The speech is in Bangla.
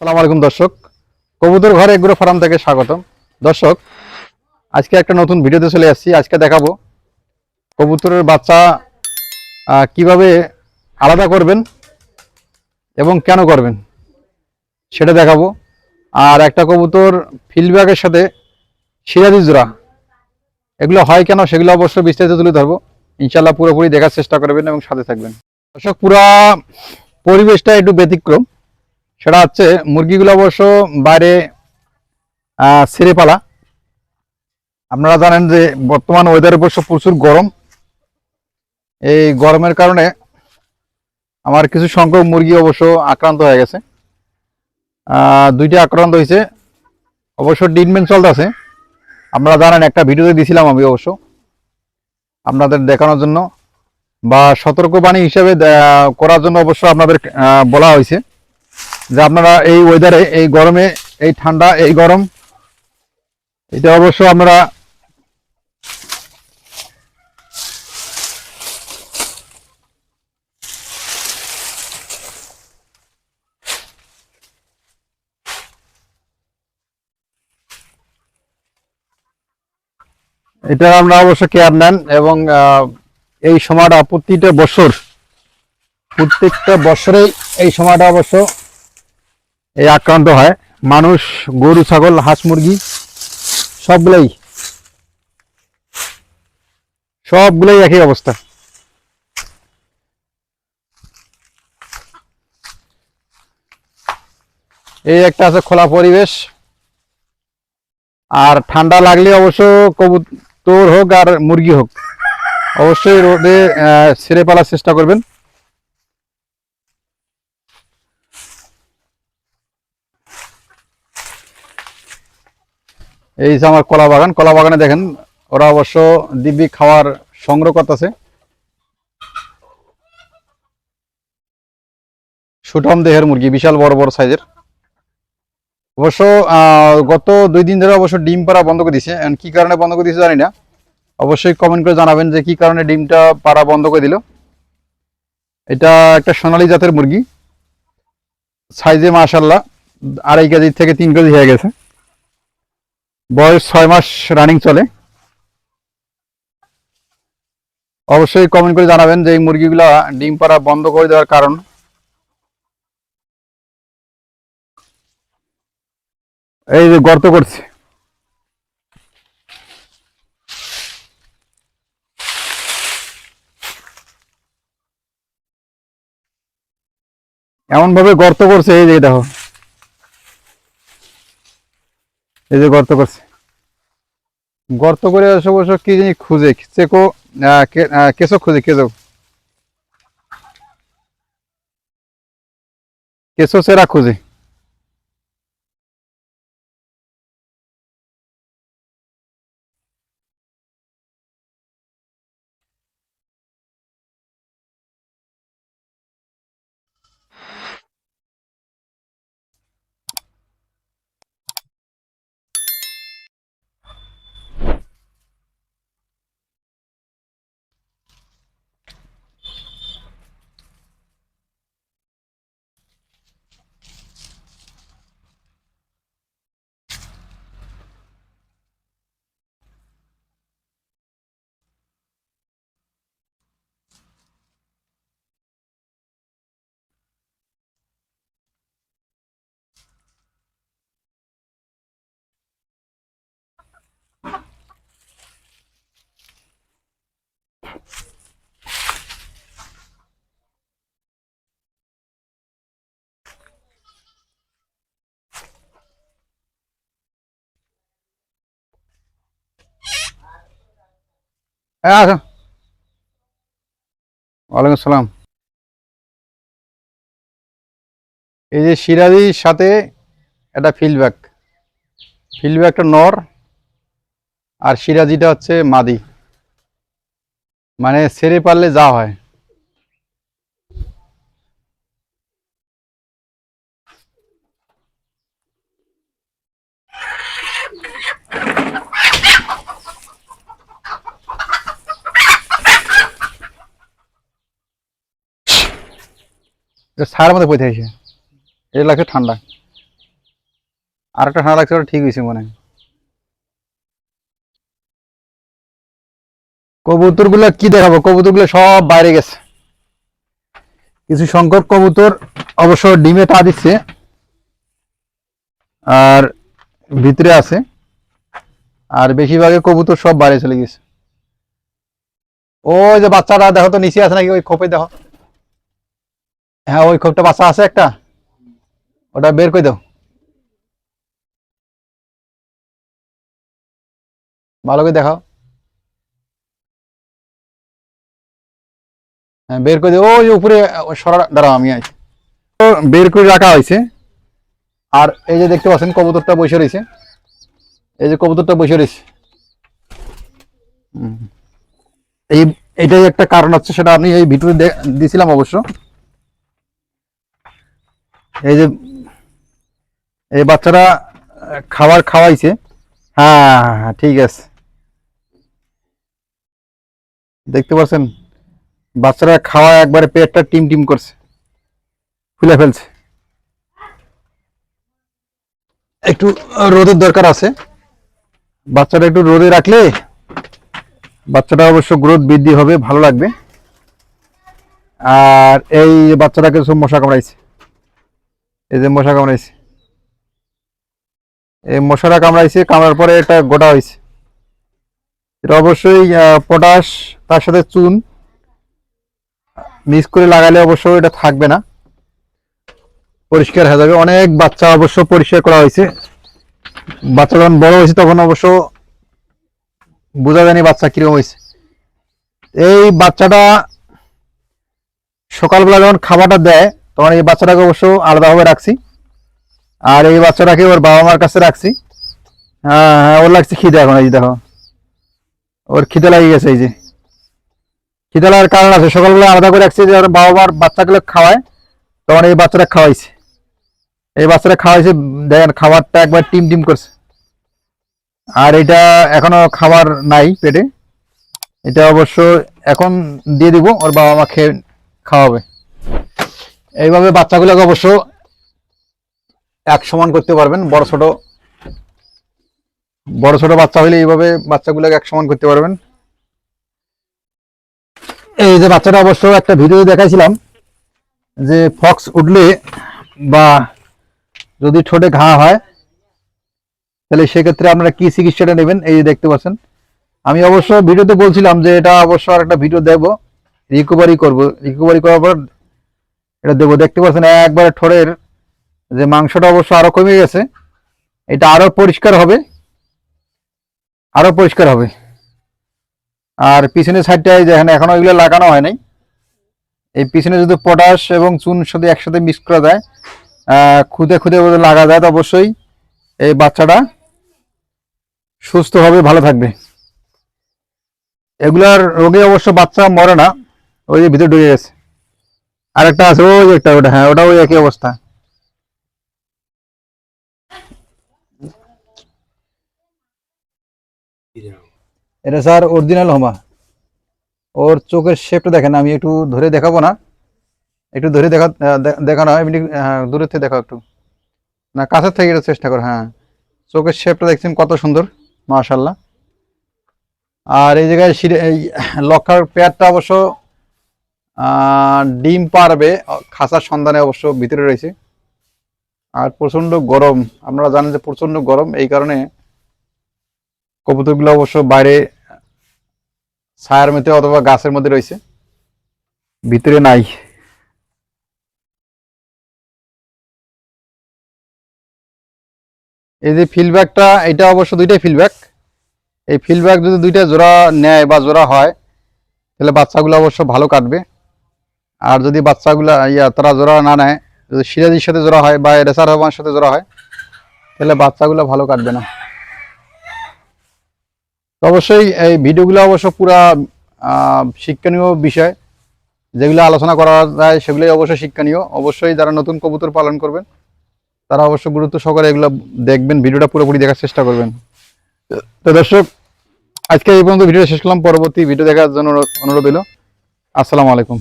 সালাম আলাইকুম, দর্শক। কবুতর ঘরে এগ্রো ফার্ম থেকে স্বাগতম। দর্শক, আজকে একটা নতুন ভিডিওতে চলে আসছি। আজকে দেখাবো কবুতরের বাচ্চা কীভাবে আলাদা করবেন এবং কেন করবেন সেটা দেখাবো। আর একটা কবুতর ফিল্ডব্যাগের সাথে সিরাজি জোড়া, এগুলো হয় কেন সেগুলো অবশ্যই বিস্তারিত তুলে ধরবো। ইনশাল্লাহ পুরোপুরি দেখার চেষ্টা করবেন এবং সাথে থাকবেন। দর্শক, পুরা পরিবেশটা একটু ব্যতিক্রম। সেটা হচ্ছে মুরগিগুলো অবশ্য বাইরে ছেড়ে পালা আপনারা জানেন যে বর্তমান ওয়েদার অবশ্য প্রচুর গরম। এই গরমের কারণে আমার কিছু সংখ্যক মুরগি অবশ্য আক্রান্ত হয়ে গেছে। দুইটা আক্রান্ত হয়েছে। অবশ্য ট্রিটমেন্ট চলতেছে আপনারা জানেন, একটা ভিডিওতে দিছিলাম আমি অবশ্য আপনাদের দেখানোর জন্য বা সতর্কবাণী হিসেবে করার জন্য অবশ্য আপনাদের বলা হয়েছে। যে আপনারা এই ওয়েদারে এই গরমে, এই ঠান্ডা, এই গরম এটা অবশ্য আমরা এটা আমরা অবশ্য কেয়ার নেন এবং এই সময়টা প্রতিটা বছর, প্রত্যেকটা বছরেই এই সময়টা অবশ্য এই আক্রান্ত হয়। মানুষ, গরু, ছাগল, হাঁস, মুরগি, সবগুলোই। সবগুলোই একই অবস্থা। এই একটা আছে খোলা পরিবেশ। আর ঠান্ডা লাগলে অবশ্য কবুতর হোক আর মুরগি হোক, অবশ্যই রোদে ছেড়ে পালার চেষ্টা করবেন। এই যে আমার কলা বাগান, কলা বাগানে দেখেন, ওরা অবশ্য দিব্যি খাওয়ার সংগ্রহ করতেছে। সুটম দেহের মুরগি, বিশাল বড় বড় সাইজের। অবশ্য গত দুই দিন ধরে অবশ্য ডিম পাড়া বন্ধ করে দিছে। কি কারণে বন্ধ করে দিছে জানি না। অবশ্যই কমেন্ট করে জানাবেন যে কি কারণে ডিমটা পাড়া বন্ধ করে দিল। এটা একটা সোনালী জাতের মুরগি। সাইজে মাশাল্লাহ আড়াই কেজি থেকে তিন কেজি হয়ে গেছে। বয়স ছয় মাস রানিং চলে। অবশ্যই কমেন্ট করে জানাবেন যে এই মুরগিগুলা ডিম পাড়া বন্ধ করে দেওয়ার কারণ। এই যে গর্ত করছে। এমন ভাবে গর্ত করছে, এই যে দেখো। এই যে গর্ত করছে। গর্ত করে অবশ্য অবশ্য কি জানি খুঁজে চেকো আহ, কে- আহ, কেঁচো খুঁজে কেঁচো। কেসো সেরা খুঁজে। হ্যাঁ ওয়ালাইকুম আসসালাম। এই যে সিরাজির সাথে একটা ফিল্ডব্যাক ফিল্ডব্যাকটা নর আর সিরাজিটা হচ্ছে মাদি। মানে সেরে পারলে যা হয়। ছায়ার মধ্যে পড়ে থাকছে এটা লাগছে ঠান্ডা। আর একটা ঠান্ডা লাগছে ওটা ঠিক হয়েছে মনে হয়। কবুতরগুলো কি দেখাবো? কবুতরগুলো সব বাইরে গেছে। কিছু সংখ্যক কবুতর অবশ্য ডিমে টা দিচ্ছে। আর ভিতরে আছে। আর বেশিরভাগের কবুতর সব বাইরে চলে গেছে। ওই যে বাচ্চারা দেখো তো, নিচে আছে নাকি? ওই খোপে দেখো। হ্যাঁ ওই খোপটা বাচ্চা আছে একটা। ওটা বের করে দাও। ভালো করে দেখাও। হ্যাঁ বের করে দিও। ওই উপরে সরা, দাঁড়াও আমি আছি বের করে রাখা হয়েছে। আর এই যে দেখতে পাচ্ছেন, কবুতরটা বসে রয়েছে। এই যে কবুতরটা বসে রয়েছে। এই, এটাই একটা কারণ হচ্ছে, সেটা আমি এই ভিডিও দিয়েছিলাম অবশ্য। এই যে এই বাচ্চারা খাবার খাওয়াইছে। হ্যাঁ হ্যাঁ, হ্যাঁ ঠিক আছে। দেখতে পাচ্ছেন? বাচ্চারা খাওয়া একবারে পেটটা টিম টিম করছে। ফুলে ফেলছে। একটু রোদের দরকার আছে। বাচ্চাটা একটু রোদে রাখলে বাচ্চাটা অবশ্য গ্রোথ বৃদ্ধি হবে ভালো লাগবে। আর এই বাচ্চাটাকে সব মশা কামড়াইছে। এই যে মশা কামড়াইছে। এই মশারা কামড়াইছে, কামড়ার পরে এটা গোটা হয়েছে এটা অবশ্যই পটাশ, তার সাথে চুন, মিক্স করে লাগালে অবশ্য এটা থাকবে না। পরিষ্কার হয়ে যাবে। অনেক বাচ্চা অবশ্য পরিষ্কার করা হয়েছে বাচ্চা যখন বড় হয়েছে তখন অবশ্য বোঝা যায়নি বাচ্চা কীরকম হয়েছে এই বাচ্চাটা সকালবেলা যখন খাবারটা দেয় তখন এই বাচ্চাটাকে অবশ্য আলাদাভাবে রাখছি। আর এই বাচ্চাটাকে ওর বাবা মার কাছে রাখছি। হ্যাঁ হ্যাঁ ওর লাগছে খিদে এখন, এই যে দেখো। ওর খিদে লাগিয়ে গেছে, এই যে। খিদে লাগার কারণ আছে, সকালবেলা আলাদা করে রাখছি যে ওর বাবা মার বাচ্চাগুলো খাওয়ায়, তখন এই বাচ্চাটা খাওয়াইছে। এই বাচ্চাটা খাওয়াইছে, দেখেন, খাবারটা একবার টিম টিম করছে। আর এটা এখনও খাবার নাই পেটে। এটা অবশ্য এখন দিয়ে দিব, ওর বাবা মা খেয়ে খাওয়াবে। এইভাবে বাচ্চাগুলোকে অবশ্য এক সমান করতে পারবেন। বড় ছোট বড় ছোট বাচ্চা হলে এইভাবে বাচ্চাগুলোকে এক সমান করতে পারবেন। এই যে বাচ্চাটা অবশ্য একটা ভিডিও দেখাইছিলাম যে ফক্স উঠলে বা যদি ঠোঁটে ঘা হয়, তাহলে সেক্ষেত্রে আপনারা কি চিকিৎসাটা নেবেন? এই দেখতে পাচ্ছেন। আমি অবশ্য ভিডিওতে বলছিলাম যে এটা অবশ্য আর একটা ভিডিও দেবো। রিকভারি করব। রিকভারি করার পর এটা দেবো দেখতে পাচ্ছেন একবারে ঠোরের যে মাংসটা অবশ্য আরও কমে গেছে। এটা আরও পরিষ্কার হবে। আরও পরিষ্কার হবে। আর পিছনের সাইডটায় যেখানে এখনও এগুলো লাগানো হয় নাই। এই পিছনে যদি পটাশ এবং চুন সাথে একসাথে মিক্স করা যায় খুদে খুদে লাগা যায়, তো অবশ্যই এই বাচ্চাটা সুস্থ হবে, ভালো থাকবে। এগুলার রোগে অবশ্য বাচ্চা মরে না, ওই যে ভিতরে ঢুকে গেছে। আরেকটা আছে, ওই একটা, ওটা হ্যাঁ ওটা ওই একই অবস্থা। এটা স্যার অরিজিনাল হোমা। ওর চোখের শেপটা দেখেন, আমি একটু ধরে দেখাবো না। একটু ধরে দেখা দেখানো এমনি হ্যাঁ দূরের থেকে দেখাও একটু। না, কাছের থেকে এটা চেষ্টা করো হ্যাঁ। চোখের শেপটা দেখছেন কত সুন্দর মাশাল্লাহ আর এই জায়গায় লক্ষার পেয়ারটা অবশ্য ডিম পারবে খাঁচার সন্ধানে অবশ্য ভিতরে রয়েছে। আর প্রচণ্ড গরম, আপনারা জানেন যে প্রচণ্ড গরম, এই কারণে কবুতরগুলো অবশ্য বাইরে, ছায়ার মধ্যে অথবা গাছের মধ্যে রয়েছে। ভিতরে নাই। এই যে ফিলব্যাকটা এটা অবশ্য দুইটাই ফিলব্যাক এই ফিলব্যাক যদি দুইটা জোড়া নেয় বা জোড়া হয়, তাহলে বাচ্চাগুলো অবশ্য ভালো কাটবে। আর যদি বাচ্চাগুলা, ইয়া, তারা জোড়া না নেয়, যদি সিরাজির সাথে জোড়া হয় বা রেসার রহমানের সাথে জোড়া হয়, তাহলে বাচ্চাগুলো ভালো কাটবে না। তো অবশ্যই এই ভিডিওগুলো অবশ্য পুরা শিক্ষণীয় বিষয়। যেগুলো আলোচনা করা যায়, সেগুলোই অবশ্যই শিক্ষণীয়। অবশ্যই যারা নতুন কবুতর পালন করবেন, তারা অবশ্য গুরুত্ব সহকারে এগুলো দেখবেন, ভিডিওটা পুরোপুরি দেখার চেষ্টা করবেন। তো দর্শক, আজকে এই পর্যন্ত ভিডিও শেষ করলাম। পরবর্তী ভিডিও দেখার জন্য অনুরোধ হইল আসসালামু আলাইকুম।